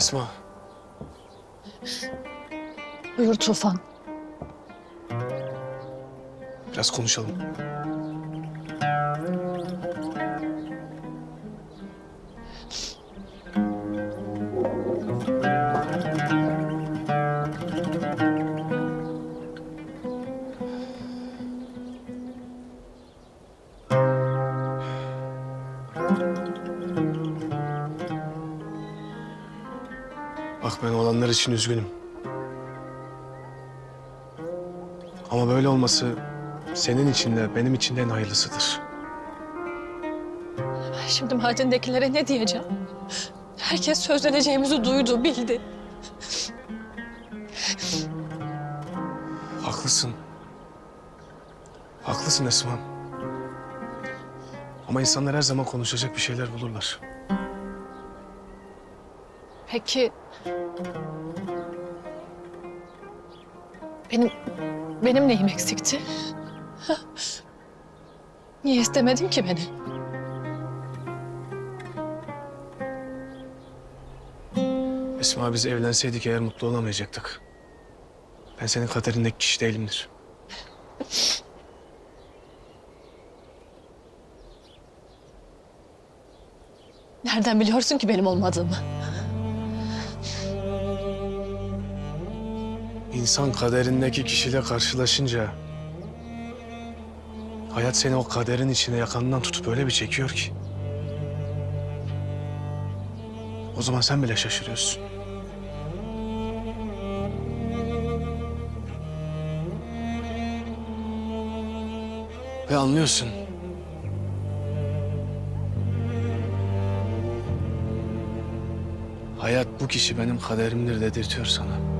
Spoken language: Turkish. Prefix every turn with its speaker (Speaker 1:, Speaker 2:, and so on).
Speaker 1: Esma,
Speaker 2: Buyur Tufan.
Speaker 1: biraz konuşalım. Bak ben olanlar için üzgünüm. Ama böyle olması senin için de benim için de en hayırlısıdır.
Speaker 2: Ben şimdi madendekilere ne diyeceğim? Herkes sözleneceğimizi duydu, bildi.
Speaker 1: Haklısın. Haklısın Esma. Ama insanlar her zaman konuşacak bir şeyler bulurlar.
Speaker 2: Peki... Benim... Benim neyim eksikti? Niye istemedin ki beni?
Speaker 1: Esma biz evlenseydik eğer mutlu olamayacaktık. Ben senin kaderindeki kişi değilimdir.
Speaker 2: Nereden biliyorsun ki benim olmadığımı?
Speaker 1: İnsan kaderindeki kişiyle karşılaşınca... Hayat seni o kaderin içine yakanından tutup öyle bir çekiyor ki. O zaman sen bile şaşırıyorsun. Ve anlıyorsun. Hayat bu kişi benim kaderimdir dedirtiyor sana.